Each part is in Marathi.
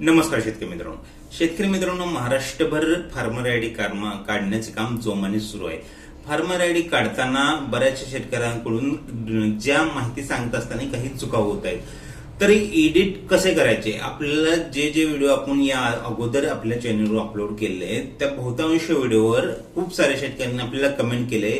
नमस्कार शेतकरी मित्रांनो. शेतकरी मित्रांनो महाराष्ट्रभर फार्मर आय डी काढण्याचे काम जोमाने सुरू आहे. फार्मर आय डी काढताना बऱ्याचशा शेतकऱ्यांकडून ज्या माहिती सांगत असताना काही चुका होत आहेत. तरी एडिट कसे करायचे? आपल्याला जे जे व्हिडिओ आपण या अगोदर आपल्या चॅनलवर अपलोड केले त्या बहुतांश व्हिडिओवर खूप साऱ्या शेतकऱ्यांनी आपल्याला कमेंट केले.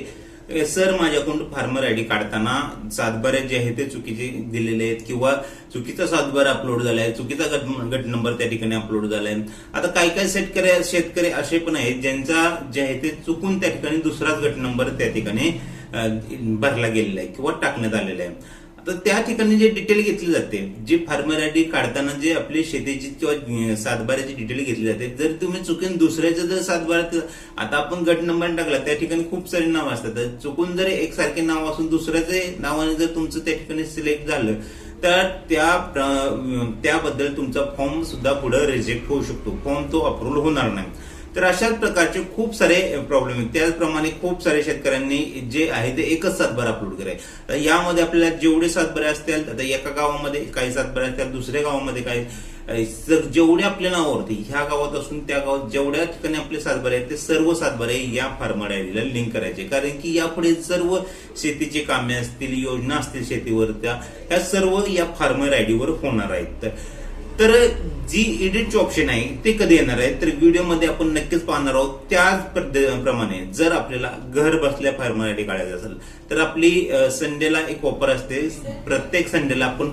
सर माझ्याकडून फार्मर आयडी काढताना सातबारे जे आहे ते चुकीचे दिलेले आहेत किंवा चुकीचा सातबार अपलोड झालाय चुकीचा गट गट नंबर त्या ठिकाणी अपलोड झालाय. आता काही काही शेतकरी शेतकरी असे पण आहेत ज्यांचा जे आहे ते चुकून त्या ठिकाणी दुसराच गट नंबर त्या ठिकाणी भरला गेलेला आहे किंवा टाकण्यात आलेला आहे. तर त्या ठिकाणी जे डिटेल घेतली जाते जे फार्मर काढताना जे आपली शेतीची किंवा सातबाराची डिटेल घेतली जाते जर तुम्ही चुकून दुसऱ्याचं जर सातबारा आता आपण गट नंबर टाकला त्या ठिकाणी खूप सारे नाव असतात. तर चुकून जर एकसारखे नाव असून दुसऱ्याचे नावाने जर तुमचं त्या ठिकाणी सिलेक्ट झालं तर त्या त्याबद्दल तुमचा फॉर्म सुद्धा पुढे रिजेक्ट होऊ शकतो. फॉर्म तो अप्रूव्ह होणार नाही. तर अशाच प्रकारचे खूप सारे प्रॉब्लेम आहेत. त्याचप्रमाणे खूप सारे शेतकऱ्यांनी जे आहे ते एकच सातबारा अपलोड कराय तर यामध्ये आपल्याला जेवढे सातबारे असतील आता एका गावामध्ये काही सातबारे असतील दुसऱ्या गावामध्ये काही अं, जेवढे आपल्या नावावरती ह्या गावात असून त्या गावात जेवढ्या ठिकाणी आपले सातबारे आहेत ते सर्व सातबारे या फार्मर आयडीला लिंक करायचे. कारण की यापुढे सर्व शेतीची कामे असतील योजना असतील शेतीवर त्या ह्या सर्व या फार्मर आयडीवर होणार आहेत. तर तर जी एडिटचे ऑप्शन आहे ते कधी येणार आहे? तर व्हिडिओमध्ये आपण नक्कीच पाहणार आहोत. त्याच प्रमाणे जर आपल्याला घर बसल्या फार्मर आयडी काढायचं असेल तर आपली संडेला एक ऑफर असते. प्रत्येक संडेला आपण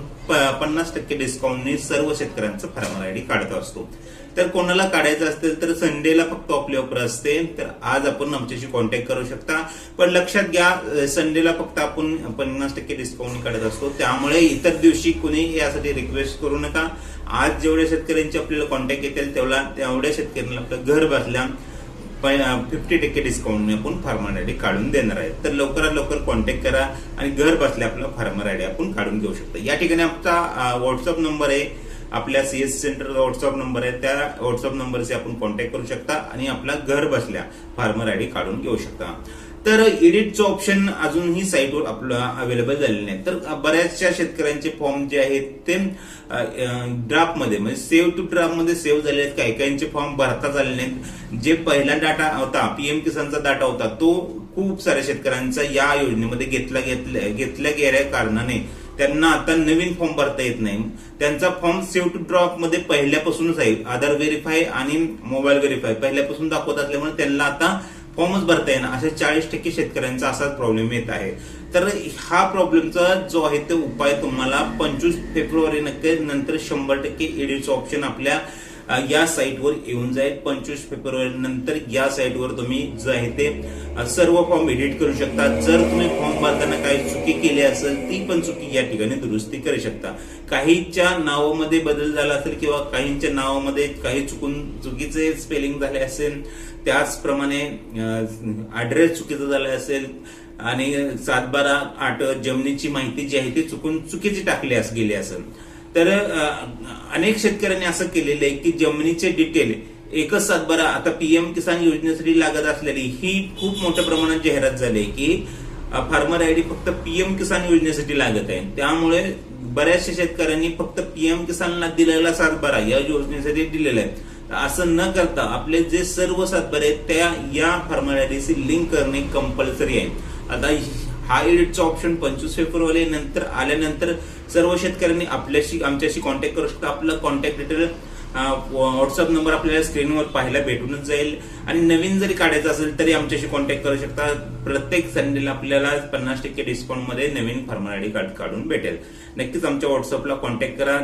पन्नास टक्के डिस्काउंटने सर्व शेतकऱ्यांचं फार्मर आयडी काढत असतो. तर कोणाला काढायचं असेल तर संडेला फक्त आपली ऑफर असते. तर आज आपण आमच्याशी कॉन्टॅक्ट करू शकता. पण लक्षात घ्या संडेला फक्त आपण पन्नास टक्के डिस्काउंट काढत असतो. त्यामुळे इतर दिवशी कुणी यासाठी रिक्वेस्ट करू नका. आज जेवढ्या शेतकऱ्यांचे आपल्याला कॉन्टॅक्ट येतील तेवढा तेवढ्या शेतकऱ्यांना आपलं घर बसल्या फिफ्टी टक्के डिस्काउंट आपण फार्मर आयडी काढून देणार आहे. तर लवकरात लवकर कॉन्टॅक्ट करा आणि घर बसल्या आपला फार्मर आयडी आपण काढून घेऊ शकतो. या ठिकाणी आमचा व्हॉट्सअप नंबर आहे. आपल्या सीएस सेंटरचा व्हॉट्सअप नंबर आहे त्या व्हॉट्सअप नंबरशी आपण कॉन्टॅक्ट करू शकता आणि आपला घर बसल्या फार्मर आयडी काढून घेऊ शकता. तर एडिटचं ऑप्शन अजूनही साईटवर आपलं अवेलेबल झालेलं नाही. तर बऱ्याचशा शेतकऱ्यांचे फॉर्म जे आहेत ते ड्राफ्टमध्ये म्हणजे सेव्ह टू ड्राफ्टमध्ये सेव्ह झाले आहेत. काही काहींचे फॉर्म भरता झाले नाहीत. जे पहिला डाटा होता पीएम किसानचा डाटा होता तो खूप साऱ्या शेतकऱ्यांचा या योजनेमध्ये घेतला घेतल्या घेतल्या गेल्या कारणाने त्यांना आता नवीन फॉर्म भरता येत नाही. त्यांचा फॉर्म सेव्ह टू ड्रॉपमध्ये पहिल्यापासूनच आहे आधार व्हेरीफाय आणि मोबाईल व्हेरीफाय पहिल्यापासून दाखवत असल्यामुळे त्यांना आता फॉर्मच भरता येणार. अशा चाळीस टक्के शेतकऱ्यांचा असाच प्रॉब्लेम येत आहे. तर हा प्रॉब्लेमचा जो आहे तो उपाय तुम्हाला पंचवीस फेब्रुवारी नक्की नंतर शंभर टक्के ईडीचं ऑप्शन आपल्या या साईटवर येऊन जाईल. पंचवीस फेब्रुवारी नंतर या साईटवर तुम्ही जे आहे ते सर्व फॉर्म एडिट करू शकता. जर तुम्ही फॉर्म भरताना काही चुकी केली असेल ती पण चुकी या ठिकाणी दुरुस्ती करू शकता. काहीच्या नावामध्ये बदल झाला असेल किंवा काहींच्या नावामध्ये काही चुकून चुकीचे स्पेलिंग झाले असेल त्याचप्रमाणे ऍड्रेस चुकीचा झाला असेल आणि सातबारा आठ जमिनीची माहिती जी आहे ती चुकून चुकीची टाकली गेली असेल. तर अनेक शेतकऱ्यांनी असं केलेलं आहे की जमिनीचे डिटेल एकच सातबारा आता पीएम किसान योजनेसाठी लागत असलेली ही खूप मोठ्या प्रमाणात जाहिरात झाली आहे की फार्मर आयडी फक्त पीएम किसान योजनेसाठी लागत आहे. त्यामुळे बऱ्याचशा शेतकऱ्यांनी फक्त पीएम किसानला दिलेला सातबारा या योजनेसाठी दिलेला आहे. असं न करता आपले जे सर्व सातबारे आहेत त्या या फार्मर आयडीशी लिंक करणे कंपल्सरी आहे. आता हा एडिटचा ऑप्शन पंचवीस फेब्रुवारी नंतर आल्यानंतर सर्व शेतकऱ्यांनी आपल्याशी आमच्याशी कॉन्टॅक्ट करू शकता. आपला कॉन्टॅक्ट डिटेल व्हॉट्सअप नंबर आपल्याला स्क्रीनवर पाहायला भेटूनच जाईल. आणि नवीन जरी काढायचं असेल तरी आमच्याशी कॉन्टॅक्ट करू शकता. प्रत्येक संडेला आपल्याला पन्नास टक्के डिस्काउंटमध्ये नवीन फार्मर आयडी कार्ड काढून भेटेल. नक्कीच आमच्या व्हॉट्सअपला कॉन्टॅक्ट करा.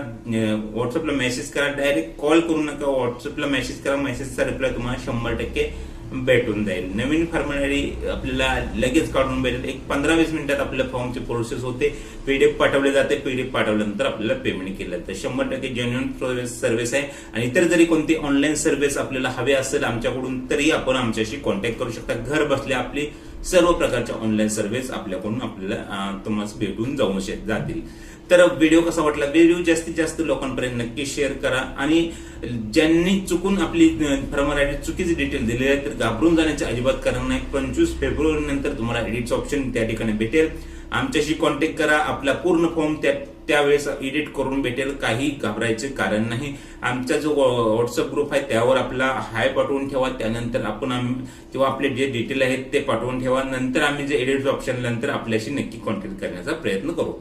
व्हॉट्सअपला मेसेज करा. डायरेक्ट कॉल करू नका. व्हॉट्सअपला मेसेज करा. मेसेजचा रिप्लाय तुम्हाला शंभर टक्के भेटून जाईल. नवीन फॉर्मॅलिटी आपल्याला लगेच काढून भेटेल. एक पंधरा वीस मिनिटात आपल्या फॉर्मची प्रोसेस होते. पीडीएफ पाठवले जाते. पीडीएफ पाठवल्यानंतर आपल्याला पेमेंट केलं जातं. शंभर टक्के जेन्युन सर्व्हिस आहे. आणि इतर जरी कोणती ऑनलाईन सर्व्हिस आपल्याला हवी असेल आमच्याकडून तरी आपण आमच्याशी कॉन्टॅक्ट करू शकता. घर बसल्या आपली सर्व प्रकारच्या ऑनलाईन सर्व्हिस आपल्याकडून आपल्याला तुम्हाला भेटून जाऊ शक- जातील. तर व्हिडिओ कसा वाटला? व्हिडिओ जास्तीत जास्त लोकांपर्यंत नक्की शेअर करा. आणि ज्यांनी चुकून आपली फार्मर आयडी चुकीची डिटेल दिलेली आहे तर घाबरून जाण्याचे अजिबात कारण नाही. पंचवीस फेब्रुवारी नंतर तुम्हाला एडिटचं ऑप्शन त्या ठिकाणी भेटेल. आमच्याशी कॉन्टॅक्ट करा. आपला पूर्ण फॉर्म त्या त्यावेळेस एडिट करून भेटेल. काही घाबरायचे कारण नाही. आमचा जो व्हॉट्सअप ग्रुप आहे त्यावर आपला हाय पाठवून ठेवा. त्यानंतर आपण किंवा आपले जे डिटेल आहेत ते पाठवून ठेवा. नंतर आम्ही जे एडिट ऑप्शन नंतर आपल्याशी नक्की कॉन्टॅक्ट करण्याचा प्रयत्न करू.